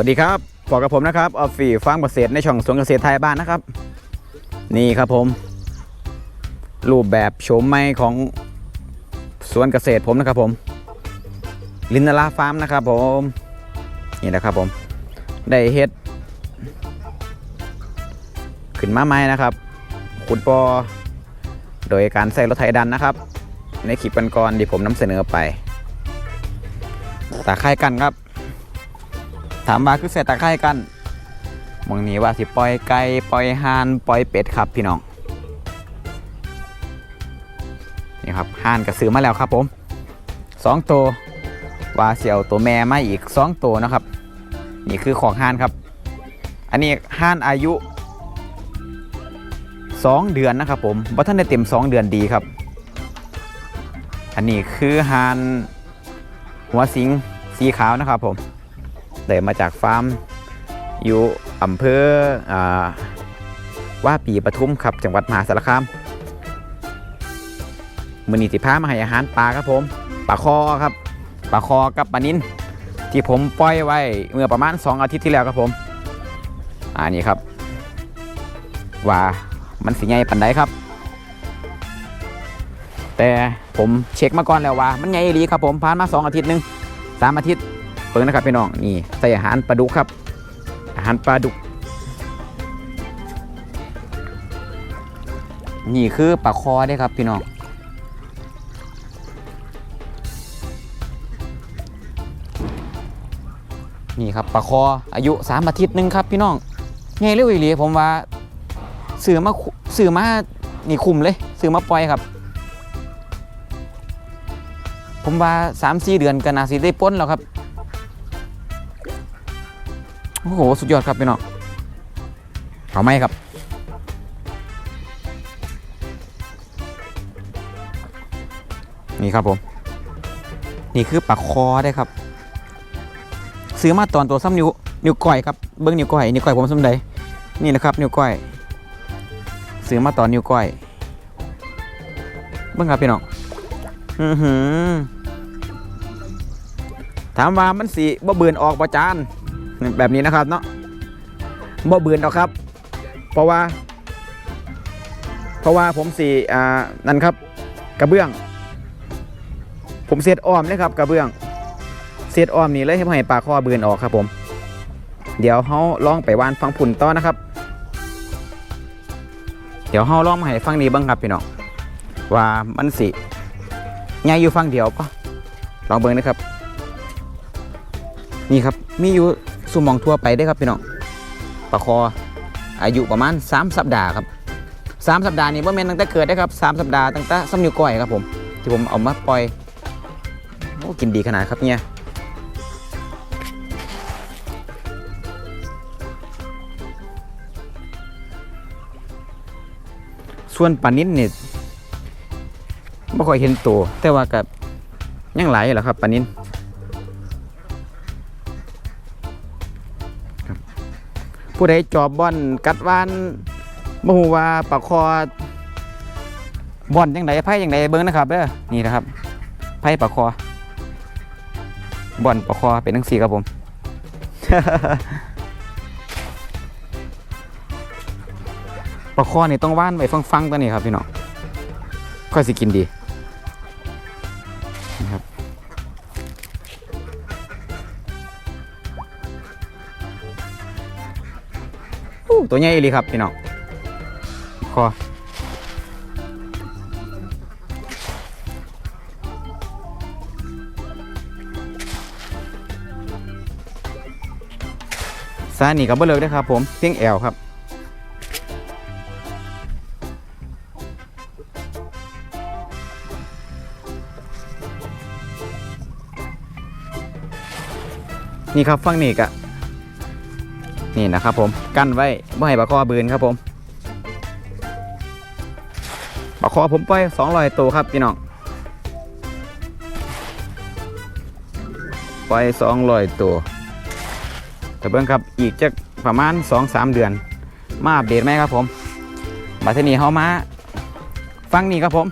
วัสดีครับพบกับผมนะครับออฟฟี่ฟาร์มเกษตรในช่องสวนเกษตรไทยบ้านนะครับ นี่ครับผม รูปแบบโฉมใหม่ของสวนเกษตรผมนะครับผม ลินนาราฟาร์มนะครับผมนี่นะครับผม ได้เฮ็ด ขึ้นมาใหม่นะครับ ขุดปอ โดยการใส่รถไถดันนะครับ ในคลิปกันก่อนๆที่ผมนำเสนอไปตาไข่กันครับ ถามว่าคือเสียตาไข่กันมองนี้ว่าสิปล่อยไก่ปล่อยห่านปล่อยเป็ดครับพี่น้องนี่ครับห่านก็ซื้อมาแล้วครับผมสองตัวว่าเสียวตัวแม่มาอีกสองตัวนะครับ นี่คือของห่านครับ อันนี้ห่านอายุ2เดือนนะครับผมบ่ท่านได้เต็ม2เดือนดีครับ อันนี้คือฮานหัวสิงสีขาวนะครับผม ได้มาจากฟาร์มอยู่อำเภออว่าปีปทุมครับจังหวัดมหาสารคามมือนีสิพามาให้อาหารปลาครับผมปลาคอครับปลาคอกับปลานินที่ผมปล่อยไว้เมื่อประมาณ 2 อาทิตย์ที่แล้วครับผมอันนี้ครับ ว่ามันสิใหญ่ปันไดครับ แต่ผมเช็คมาก่อนแล้วว่า มันใหญ่ดีครับผมผ่านมา 2 อาทิตย์หนึงสามอาทิตย์ เปิงนะครับพี่น้องนี่ใส่อาหารปลาดุกครับ อาหารปลาดุก นี่คือปลาคอได้ครับพี่น้องนี่ครับปลาคออายุ3อาทิตย์หนึงครับพี่น้องใหญ่เร็วอีหลีผมว่าซื้อมาคุซื้อมานี่คุมเลยซื้อมาปล่อยครับ ผมว่าสามสี่เดือนก็น่าสิได้ป้นแล้วครับ โอ้โห สุดยอดครับพี่น้องเอาไหมครับ นี่ครับผม นี่คือปลาคอได้ครับ ซื้อมาตอนตัวซ้ำนิ้วนิ้วก้อยครับ เบิ้งนิ้วก้อยนิ้วก้อยผมซ้ำใดนี่นะครับ นิ้วก้อย ซื้อมาตอนนิ้วก้อย เบิ่งครับพี่น้อง อือหือถามว่ามันสีบ่เบือนออกบ่จาน แบบนี้นะครับเนาะบ่เบือนออกครับ เพราะว่า เพราะว่าผมสีอ่านั่นครับ กระเบื้อง ผมเสียดอ้อมเลยครับ กระเบื้องเสียดอ้อมนี่เลยให้ให้ปลาคอเบือนออกครับผม เดี๋ยวเขาลองไปวานฟังผุนต่อนะครับ เดี๋ยวเฮาลองมาให้ฟังนี้บ้างครับพี่น้องว่ามันสิใหญ่อยู่ฟังเดียวปะลองเบิ่งนะครับ นี่ครับมีอยู่ สุหมองทั่วไปได้ครับพี่น้องปลาคออายุประมาณ 3 สัปดาห์ครับ3สัปดาห์นี้บ่แม่นตั้งแต่เกิดได้ครับ3สัปดาห์ตั้งแต่ซ้ำนิ้วก้อยครับผมที่ผมเอามาปล่อยโอ้กินดีขนาดครับเนี่ยส่วนปลานิ้นเนี่ยไม่ค่อยเห็นตัวแต่ว่ากับยังไหลายอยู่แหละครับปลานิ้น ผู้ใดจอบบอนกัดวานบ่ฮู้ว่าปลาคอบ่อนจังไดไผจังไดเบิ่งนะครับเด้อนี่นะครับไผปลาคอบอนปลาคอเป็นจังซี่ครับผมปลาคอนี่ต้องว่านไว้ฟังๆตัวนี้ครับพี่น้องค่อยสิกินดี ตัวใหญ่เลยครับพี่น้องคอซานี่ก็บ่เลิกได้ครับผมเพียงแอวครับนี่ครับฟังนี่กะ นี่นะครับผมกั้นไว้ไม่ให้ปลาคอบืนครับผมปลาคอผมปล่อยสองร้อยตัวครับพี่น้องปล่อยสองร้อยตัวแต่เบิ้งครับอีกจะประมาณสองสามเดือน มาอัปเดตไหมครับผมบัดทีนี้เขามาฟังนี่ครับผม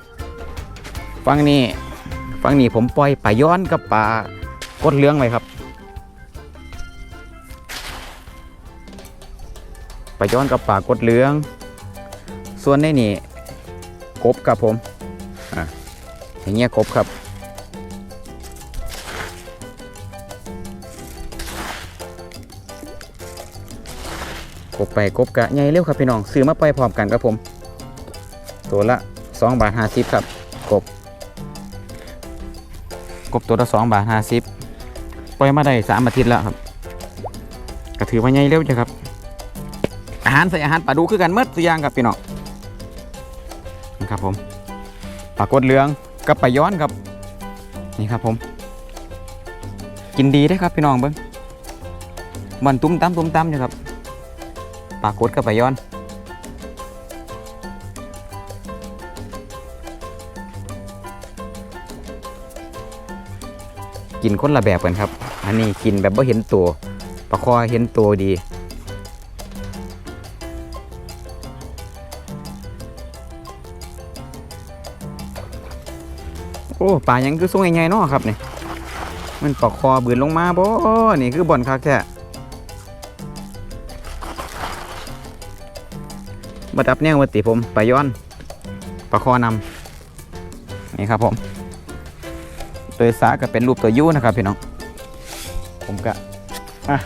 ฟังนี่ฟังนี่ผมปล่อยปลาย้อนกับปลากดเลี้ยงไว้ครับ ปลาย้อนกับปลากดเหลือง ส่วนในนี่กบครับผมอะอย่างเงี้ยกบครับกบไปกบกะใหญ่เร็วครับพี่น้องซื้อมาไปพร้อมกันครับผม ตัวละ2บาท50ครับกบ กบตัวละ2บาท50ปล่อยมาได้3อาทิตย์แล้วครับก็ถือว่าใหญ่เร็วจ้ะครับ อาหารใส่อาหารปลาดูคือกันเมื่อตัวอย่างครับพี่น้องนะครับผมปลากดเหลืองกับปลาย้อนครับนี่ครับผม กินดีได้ครับพี่น้องเบิ้งมันตุ้มตั้มตุ้มตั้มอยู่ครับปลากดกับปลาย้อนกินคนละแบบกันครับ อันนี้กินแบบว่าเห็นตัวปลาคอเห็นตัวดี อ้ปลายังคือส่งใหญ่ๆเนาะครับนี่มันปลาคอบืนลงมาบ่นี่คือบ่อนคักแท้บัดับเนี่ยวัติผมปลาย้อนปลาคอนำนี่ครับผม โดยสาก็เป็นรูปตัวยูนะครับพี่น้อง ผมก็อะ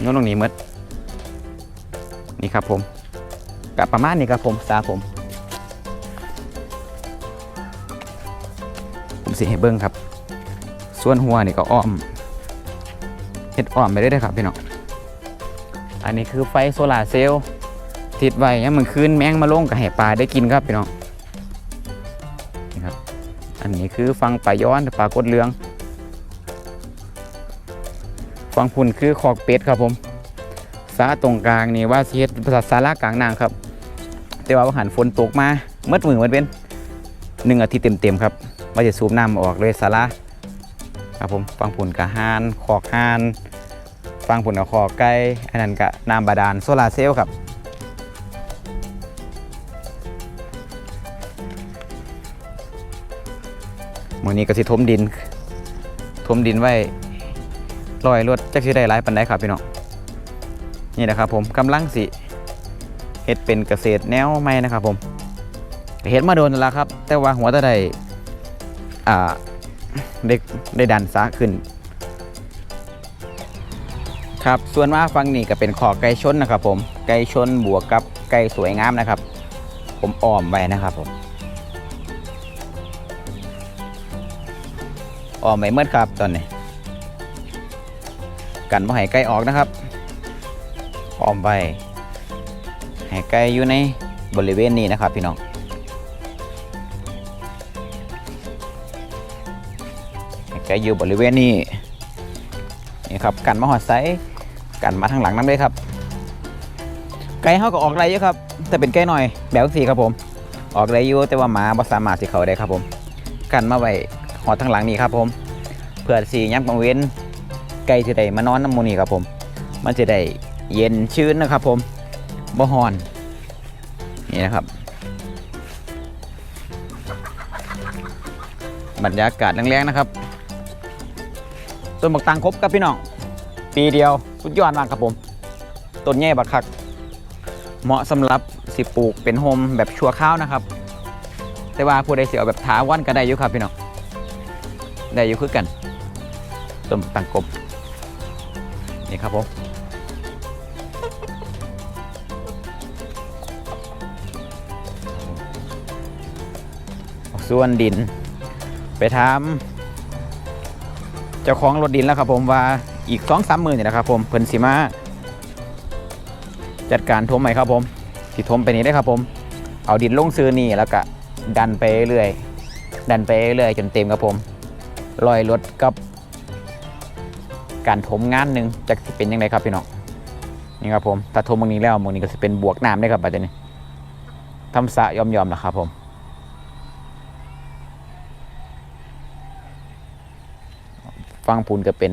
โน้นตรงนี้มดนี่ครับผมกับประมาณนี้ครับผมสาผม สิให้เบิ้งครับ ส่วนหัวนี่ก็อ้อมเฮ็ดอ้อมไปได้เลยครับพี่น้องอันนี้คือไฟโซลาร์เซลล์ติดไว้ยังมันคืนแมงมาลงกับแห่ปลาได้กินครับพี่น้องนี่ครับ อันนี้คือฟังปลาย้อนปลากดเลือง ฟังพุ่นคือขอกเป็ดครับผมสาตรงกลางนี่ว่าเฮ็ดภาษาสาระกลางนางครับ แต่ว่าหันฝนตกมาเมื่อมือเมื่อเป็นหนึ่งอาทิตย์เต็มๆครับ ว่าจะสูบน้ำออกเลยสาระครับผมฟังผุนกับฮานขอกฮานฟังผุนกับขอกไก่อันนั้นกับน้ำบาดาลโซลาเซลล์ครับมือนี้ก็สิทมดิน ทมดินไว้ลอยรถจักสิได้หลายปันไดครับพี่น้องนี่นะครับผมกำลังสิเฮ็ดเป็นเกษตรแนวใหม่นะครับผมเฮ็ดมาโดนแล้วครับ แต่ว่าหัวตะได้ ได้ได้ดันซาขึ้น ครับส่วนมาฟังนี่ก็เป็นขอไก่ชนนะครับ ผมไก่ชนบวกกับไก่สวยงามนะครับ ผมอ้อมไว้นะครับผมออมไว้เมื่อครับตอนนี้ กันบ่ให้ไก่ออกนะครับออมไว้ให้ไก่อยู่ในบริเวณนี้นะครับพี่น้อง ก่อยู่บริเวณนี้นี่ครับกันมาหอดไซกันมาทางหลังนั่นเลยครับ ไก่เขาก็ออกไรเยอะครับ แต่เป็นไก่หน่อยแบบสีครับผม ออกไรอยู่แต่ว่าหมาบ่สามารถสิเขาได้ครับผม กันมาไว้หอดทางหลังนี้ครับผมเพื่อสีย้ำกังเว้นไก่จะได้มานอนน้ำมูนี่ครับผม มันจะได้เย็นชื้นนะครับผมบ่ฮอนนี่นะครับ บรรยากาศแรงๆนะครับ ต้นบักตังครบครับพี่น้อง ปีเดียวสุดยอดมากครับผม ต้นแง่บักคัก เหมาะสำหรับสิปลูกเป็นโฮมแบบชัวข้าวนะครับ แต่ว่าผู้ใดเสียเอาแบบถาวันก็ได้อยู่ครับพี่น้อง ได้อยู่คือกัน ต้นบักตังกบนี่ครับผมส่วนดิน ไปทำ เจ้าของรถดินแล้วครับผมว่าอีกสองสามหมื่นนี่นะครับผมเพิ่นสิมาจัดการทมใหม่ครับผมสิทมไปนี้ได้ครับผม เอาดินลงซื้อนี่แล้วก็ดันไปเรื่อยดันไปเรื่อยจนเต็มครับผมลอยรถกับการถมงานหนึ่งจะเป็นยังไงครับพี่น้องนี่ครับผมถ้าถมตรงนี้แล้วตรงนี้ก็จะเป็นบวกน้ำได้ครับปัจจุบันทำสะยอมๆนะครับผม ฟังพูนก็เป็น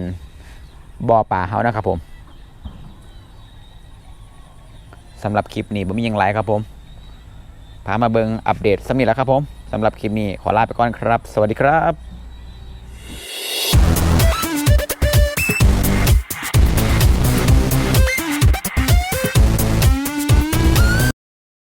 บ่อป่าเฮานะครับผมสำหรับคลิปนี้ผมมียังไรครับผมพามาเบิงอัปเดตสมิธแล้วครับผมสำหรับคลิปนี้ขอลาไปก่อนครับ สวัสดีครับ